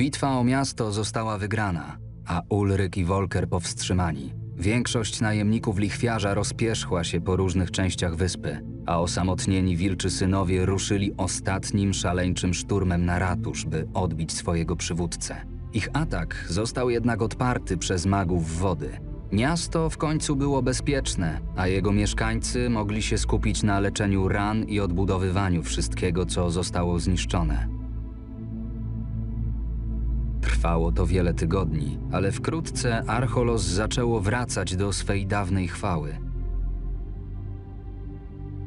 Bitwa o miasto została wygrana, a Ulryk i Volker powstrzymani. Większość najemników lichwiarza rozpierzchła się po różnych częściach wyspy, a osamotnieni wilczy synowie ruszyli ostatnim szaleńczym szturmem na ratusz, by odbić swojego przywódcę. Ich atak został jednak odparty przez magów wody. Miasto w końcu było bezpieczne, a jego mieszkańcy mogli się skupić na leczeniu ran i odbudowywaniu wszystkiego, co zostało zniszczone. Trwało to wiele tygodni, ale wkrótce Archolos zaczęło wracać do swej dawnej chwały.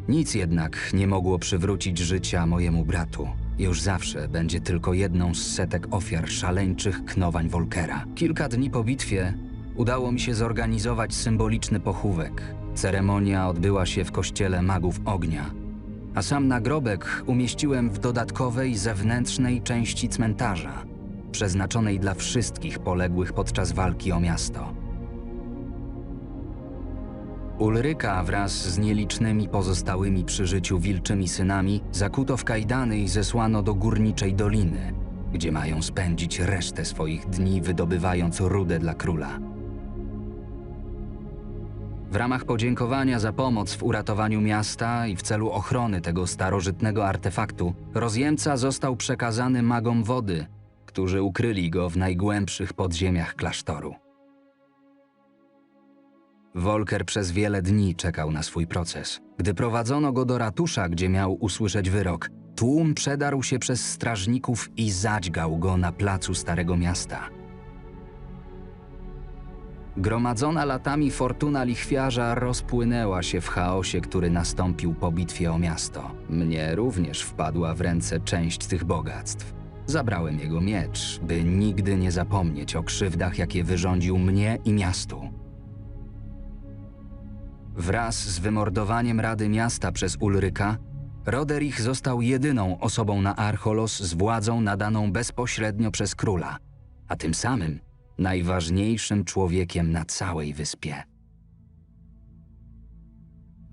Nic jednak nie mogło przywrócić życia mojemu bratu. Już zawsze będzie tylko jedną z setek ofiar szaleńczych knowań Volkera. Kilka dni po bitwie udało mi się zorganizować symboliczny pochówek. Ceremonia odbyła się w kościele magów ognia, a sam nagrobek umieściłem w dodatkowej zewnętrznej części cmentarza, przeznaczonej dla wszystkich poległych podczas walki o miasto. Ulryka wraz z nielicznymi pozostałymi przy życiu wilczymi synami zakuto w kajdany i zesłano do górniczej doliny, gdzie mają spędzić resztę swoich dni wydobywając rudę dla króla. W ramach podziękowania za pomoc w uratowaniu miasta i w celu ochrony tego starożytnego artefaktu, rozjemca został przekazany magom wody, którzy ukryli go w najgłębszych podziemiach klasztoru. Volker przez wiele dni czekał na swój proces. Gdy prowadzono go do ratusza, gdzie miał usłyszeć wyrok, tłum przedarł się przez strażników i zadźgał go na placu Starego Miasta. Gromadzona latami fortuna lichwiarza rozpłynęła się w chaosie, który nastąpił po bitwie o miasto. Mnie również wpadła w ręce część tych bogactw. Zabrałem jego miecz, by nigdy nie zapomnieć o krzywdach, jakie wyrządził mnie i miastu. Wraz z wymordowaniem Rady Miasta przez Ulryka, Roderich został jedyną osobą na Archolos z władzą nadaną bezpośrednio przez króla, a tym samym najważniejszym człowiekiem na całej wyspie.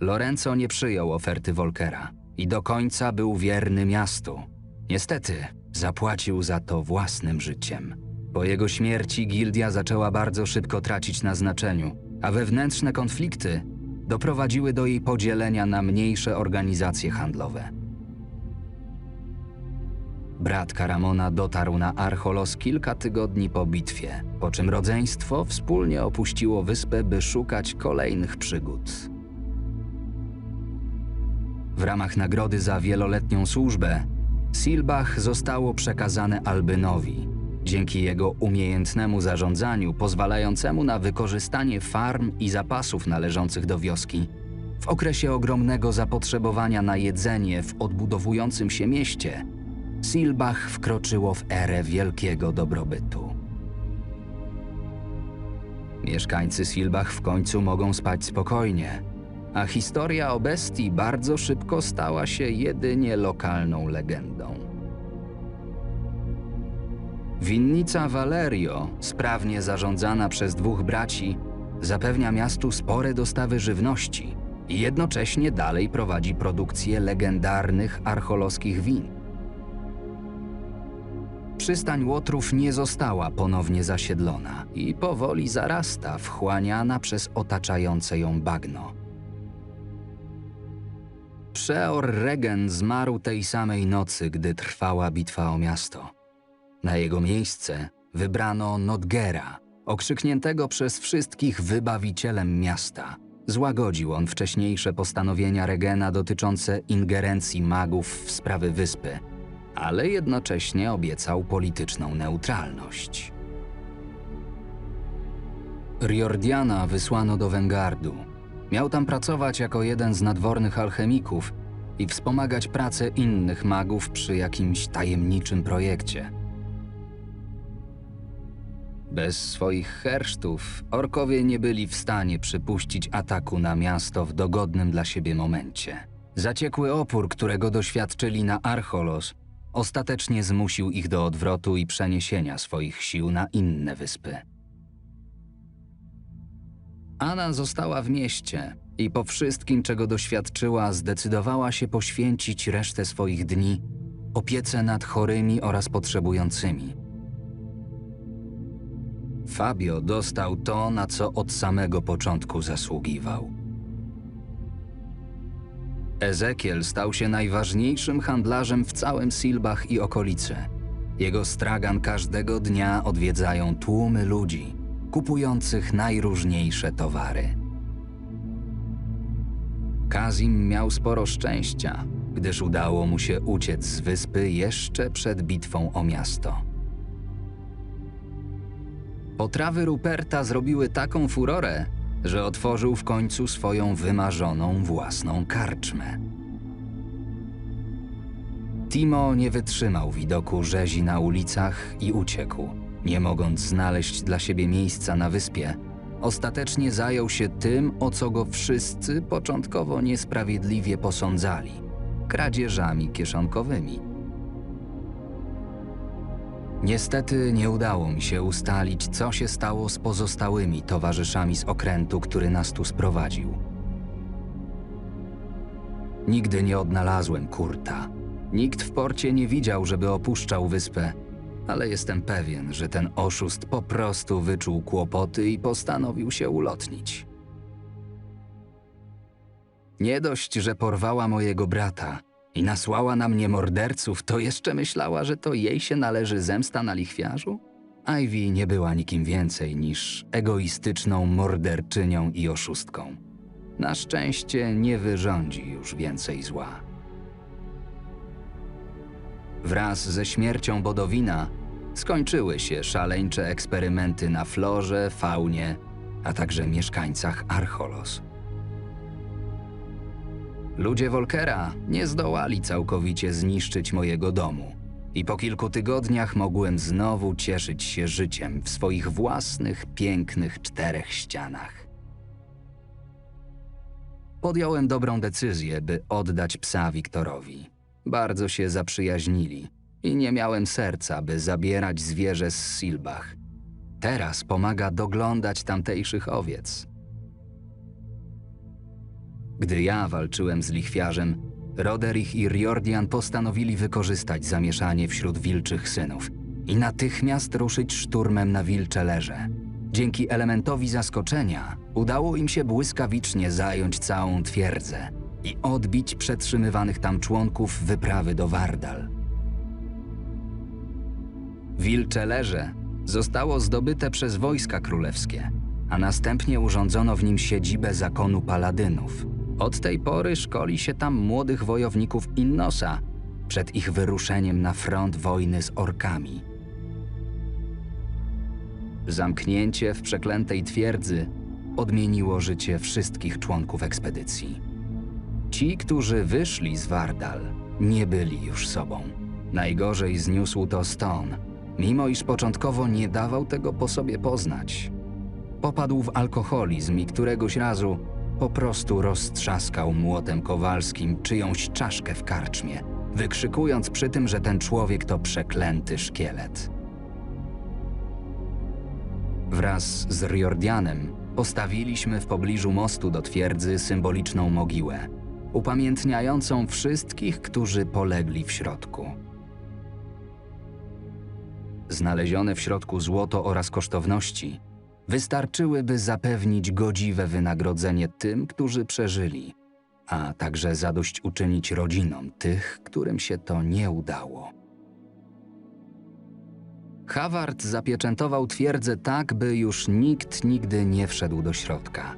Lorenzo nie przyjął oferty Volkera i do końca był wierny miastu. Niestety, zapłacił za to własnym życiem. Po jego śmierci gildia zaczęła bardzo szybko tracić na znaczeniu, a wewnętrzne konflikty doprowadziły do jej podzielenia na mniejsze organizacje handlowe. Brat Karamona dotarł na Archolos kilka tygodni po bitwie, po czym rodzeństwo wspólnie opuściło wyspę, by szukać kolejnych przygód. W ramach nagrody za wieloletnią służbę Silbach zostało przekazane Albynowi, dzięki jego umiejętnemu zarządzaniu pozwalającemu na wykorzystanie farm i zapasów należących do wioski. W okresie ogromnego zapotrzebowania na jedzenie w odbudowującym się mieście, Silbach wkroczyło w erę wielkiego dobrobytu. Mieszkańcy Silbach w końcu mogą spać spokojnie, a historia o bestii bardzo szybko stała się jedynie lokalną legendą. Winnica Valerio, sprawnie zarządzana przez dwóch braci, zapewnia miastu spore dostawy żywności i jednocześnie dalej prowadzi produkcję legendarnych archolowskich win. Przystań Łotrów nie została ponownie zasiedlona i powoli zarasta, wchłaniana przez otaczające ją bagno. Przeor Regen zmarł tej samej nocy, gdy trwała bitwa o miasto. Na jego miejsce wybrano Nodgera, okrzykniętego przez wszystkich wybawicielem miasta. Złagodził on wcześniejsze postanowienia Regena dotyczące ingerencji magów w sprawy wyspy, ale jednocześnie obiecał polityczną neutralność. Riordiana wysłano do Wengardu. Miał tam pracować jako jeden z nadwornych alchemików i wspomagać pracę innych magów przy jakimś tajemniczym projekcie. Bez swoich hersztów orkowie nie byli w stanie przypuścić ataku na miasto w dogodnym dla siebie momencie. Zaciekły opór, którego doświadczyli na Archolos, ostatecznie zmusił ich do odwrotu i przeniesienia swoich sił na inne wyspy. Anna została w mieście i po wszystkim, czego doświadczyła, zdecydowała się poświęcić resztę swoich dni opiece nad chorymi oraz potrzebującymi. Fabio dostał to, na co od samego początku zasługiwał. Ezekiel stał się najważniejszym handlarzem w całym Silbach i okolicy. Jego stragan każdego dnia odwiedzają tłumy ludzi, kupujących najróżniejsze towary. Kazim miał sporo szczęścia, gdyż udało mu się uciec z wyspy jeszcze przed bitwą o miasto. Potrawy Ruperta zrobiły taką furorę, że otworzył w końcu swoją wymarzoną własną karczmę. Timo nie wytrzymał widoku rzezi na ulicach i uciekł. Nie mogąc znaleźć dla siebie miejsca na wyspie, ostatecznie zajął się tym, o co go wszyscy początkowo niesprawiedliwie posądzali kradzieżami kieszonkowymi. Niestety nie udało mi się ustalić, co się stało z pozostałymi towarzyszami z okrętu, który nas tu sprowadził. Nigdy nie odnalazłem Kurta. Nikt w porcie nie widział, żeby opuszczał wyspę, ale jestem pewien, że ten oszust po prostu wyczuł kłopoty i postanowił się ulotnić. Nie dość, że porwała mojego brata i nasłała na mnie morderców, to jeszcze myślała, że to jej się należy zemsta na lichwiarzu? Ivy nie była nikim więcej niż egoistyczną morderczynią i oszustką. Na szczęście nie wyrządzi już więcej zła. Wraz ze śmiercią Bodowina skończyły się szaleńcze eksperymenty na florze, faunie, a także mieszkańcach Archolos. Ludzie Volkera nie zdołali całkowicie zniszczyć mojego domu i po kilku tygodniach mogłem znowu cieszyć się życiem w swoich własnych, pięknych czterech ścianach. Podjąłem dobrą decyzję, by oddać psa Wiktorowi. Bardzo się zaprzyjaźnili i nie miałem serca, by zabierać zwierzę z Silbach. Teraz pomaga doglądać tamtejszych owiec. Gdy ja walczyłem z lichwiarzem, Roderich i Riordian postanowili wykorzystać zamieszanie wśród wilczych synów i natychmiast ruszyć szturmem na wilcze leże. Dzięki elementowi zaskoczenia udało im się błyskawicznie zająć całą twierdzę i odbić przetrzymywanych tam członków wyprawy do Wardal. Wilcze leże zostało zdobyte przez wojska królewskie, a następnie urządzono w nim siedzibę zakonu paladynów. Od tej pory szkoli się tam młodych wojowników Innosa przed ich wyruszeniem na front wojny z orkami. Zamknięcie w przeklętej twierdzy odmieniło życie wszystkich członków ekspedycji. Ci, którzy wyszli z Wardal, nie byli już sobą. Najgorzej zniósł to Stone, mimo iż początkowo nie dawał tego po sobie poznać. Popadł w alkoholizm i któregoś razu po prostu roztrzaskał młotem kowalskim czyjąś czaszkę w karczmie, wykrzykując przy tym, że ten człowiek to przeklęty szkielet. Wraz z Riordianem postawiliśmy w pobliżu mostu do twierdzy symboliczną mogiłę, upamiętniającą wszystkich, którzy polegli w środku. Znalezione w środku złoto oraz kosztowności wystarczyłyby zapewnić godziwe wynagrodzenie tym, którzy przeżyli, a także zadośćuczynić rodzinom tych, którym się to nie udało. Haward zapieczętował twierdzę tak, by już nikt nigdy nie wszedł do środka.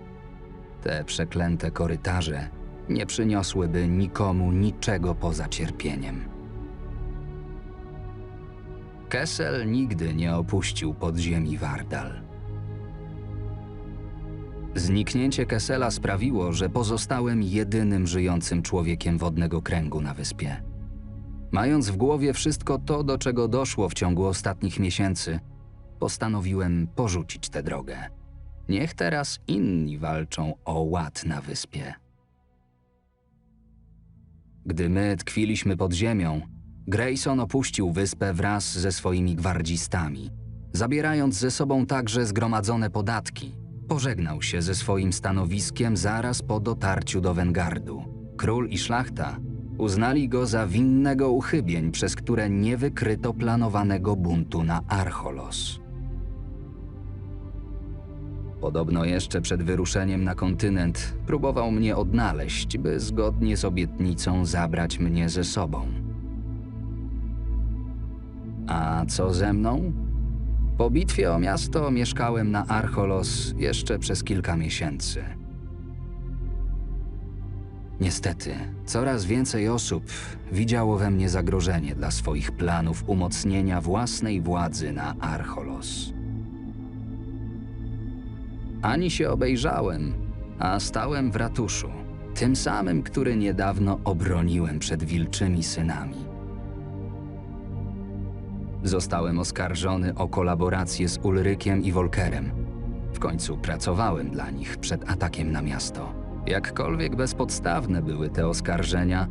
Te przeklęte korytarze nie przyniosłyby nikomu niczego poza cierpieniem. Kessel nigdy nie opuścił podziemi Wardal. Zniknięcie Kessela sprawiło, że pozostałem jedynym żyjącym człowiekiem wodnego kręgu na wyspie. Mając w głowie wszystko to, do czego doszło w ciągu ostatnich miesięcy, postanowiłem porzucić tę drogę. Niech teraz inni walczą o ład na wyspie. Gdy my tkwiliśmy pod ziemią, Grayson opuścił wyspę wraz ze swoimi gwardzistami, zabierając ze sobą także zgromadzone podatki. Pożegnał się ze swoim stanowiskiem zaraz po dotarciu do Wengardu. Król i szlachta uznali go za winnego uchybień, przez które nie wykryto planowanego buntu na Archolos. Podobno jeszcze przed wyruszeniem na kontynent próbował mnie odnaleźć, by zgodnie z obietnicą zabrać mnie ze sobą. A co ze mną? Po bitwie o miasto mieszkałem na Archolos jeszcze przez kilka miesięcy. Niestety, coraz więcej osób widziało we mnie zagrożenie dla swoich planów umocnienia własnej władzy na Archolos. Ani się obejrzałem, a stałem w ratuszu, tym samym, który niedawno obroniłem przed wilczymi synami. Zostałem oskarżony o kolaborację z Ulrykiem i Volkerem. W końcu pracowałem dla nich przed atakiem na miasto. Jakkolwiek bezpodstawne były te oskarżenia,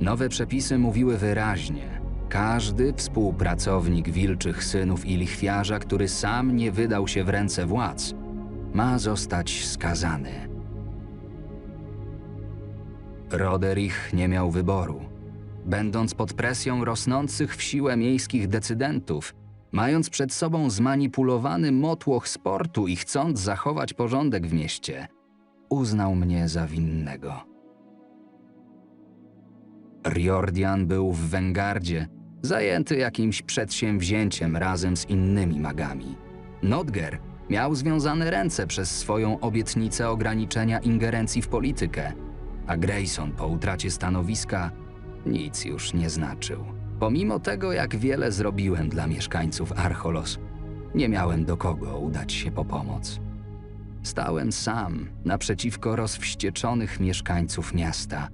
nowe przepisy mówiły wyraźnie: każdy współpracownik wilczych synów i lichwiarza, który sam nie wydał się w ręce władz, ma zostać skazany. Roderich nie miał wyboru. Będąc pod presją rosnących w siłę miejskich decydentów, mając przed sobą zmanipulowany motłoch sportu i chcąc zachować porządek w mieście, uznał mnie za winnego. Riordian był w Wengardzie, zajęty jakimś przedsięwzięciem razem z innymi magami. Nodger miał związane ręce przez swoją obietnicę ograniczenia ingerencji w politykę, a Grayson po utracie stanowiska nic już nie znaczył. Pomimo tego, jak wiele zrobiłem dla mieszkańców Archolos, nie miałem do kogo udać się po pomoc. Stałem sam naprzeciwko rozwścieczonych mieszkańców miasta,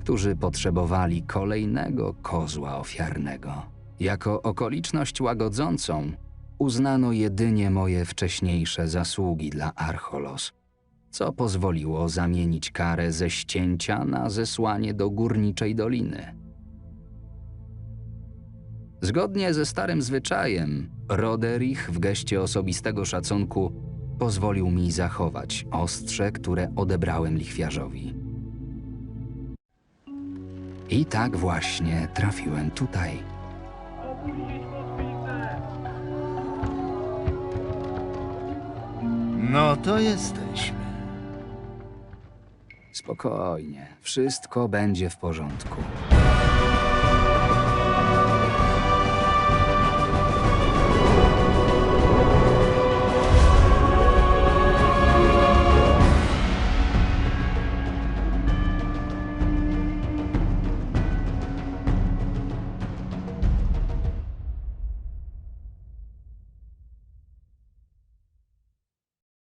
którzy potrzebowali kolejnego kozła ofiarnego. Jako okoliczność łagodzącą uznano jedynie moje wcześniejsze zasługi dla Archolos, co pozwoliło zamienić karę ze ścięcia na zesłanie do górniczej doliny. Zgodnie ze starym zwyczajem, Roderich w geście osobistego szacunku pozwolił mi zachować ostrze, które odebrałem lichwiarzowi. I tak właśnie trafiłem tutaj. No to jesteśmy. Spokojnie, wszystko będzie w porządku.